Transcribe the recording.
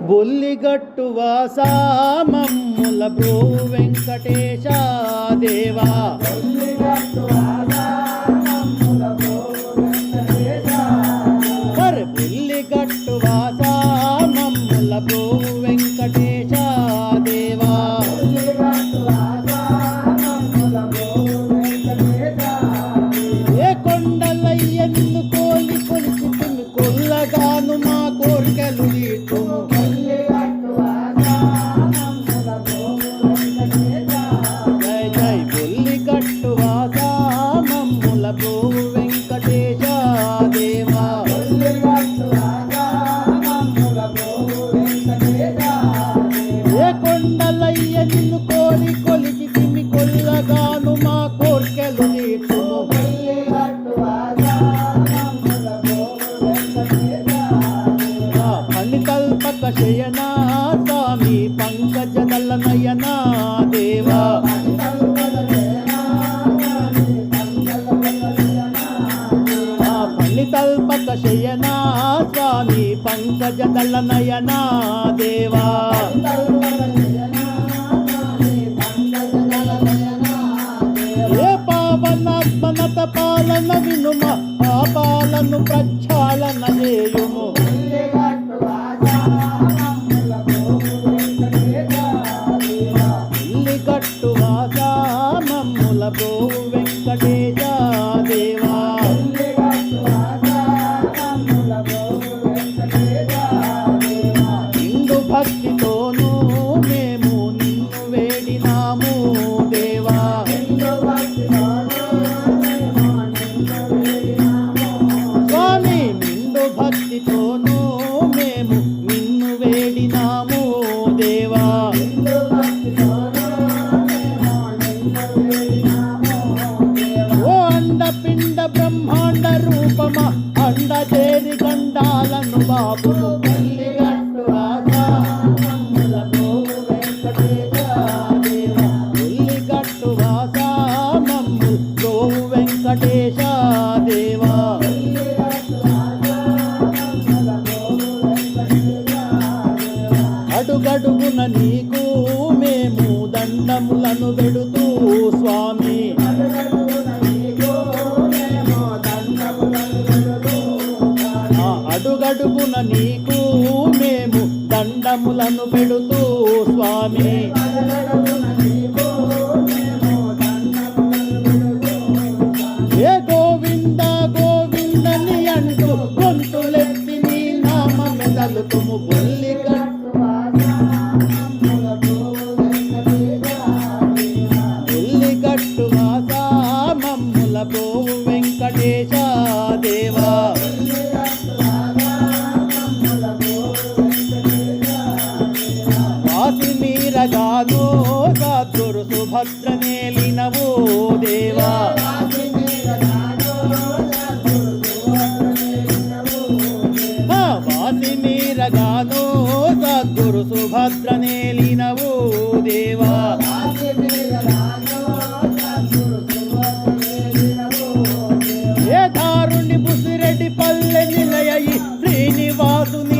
బొల్లిగట్టు వాసా మమ్ముల బ్రో వెంకటేశ దేవా. మమ్ముల బ్రో వెంకటేశ దేవా ఏ కొండలయ్య నిన్ను కోరి కొలికి తిమి కొల్లగాను మా కోర్కెలు తీర్చుము. ఆ ఫలితల్పక శయనా శయనా స్వామి పంకజ దళ నయనా దేవా. ఏ పావనాత్మనత పాలన వినుమ పాపాలను ప్రక్షాళన చేయుము. ఇల్లి కట్టు వాసా మమ్ముల బ్రో గండాలను వెంకటేశ దేవా అడుగడుగున నీకు మేము దండములను పెడుతూ స్వామి. అడుగడుగున నీకు మేము దండములను పెడుతూ స్వామి. వస్త్రమేలినవో దేవా. వాసి మీరగానో సద్గురు సుభద్రనేలినవో దేవా. ఏ దారుణ్ణి బుసిరెడ్డి పల్లె నిలయ శ్రీనివాసుని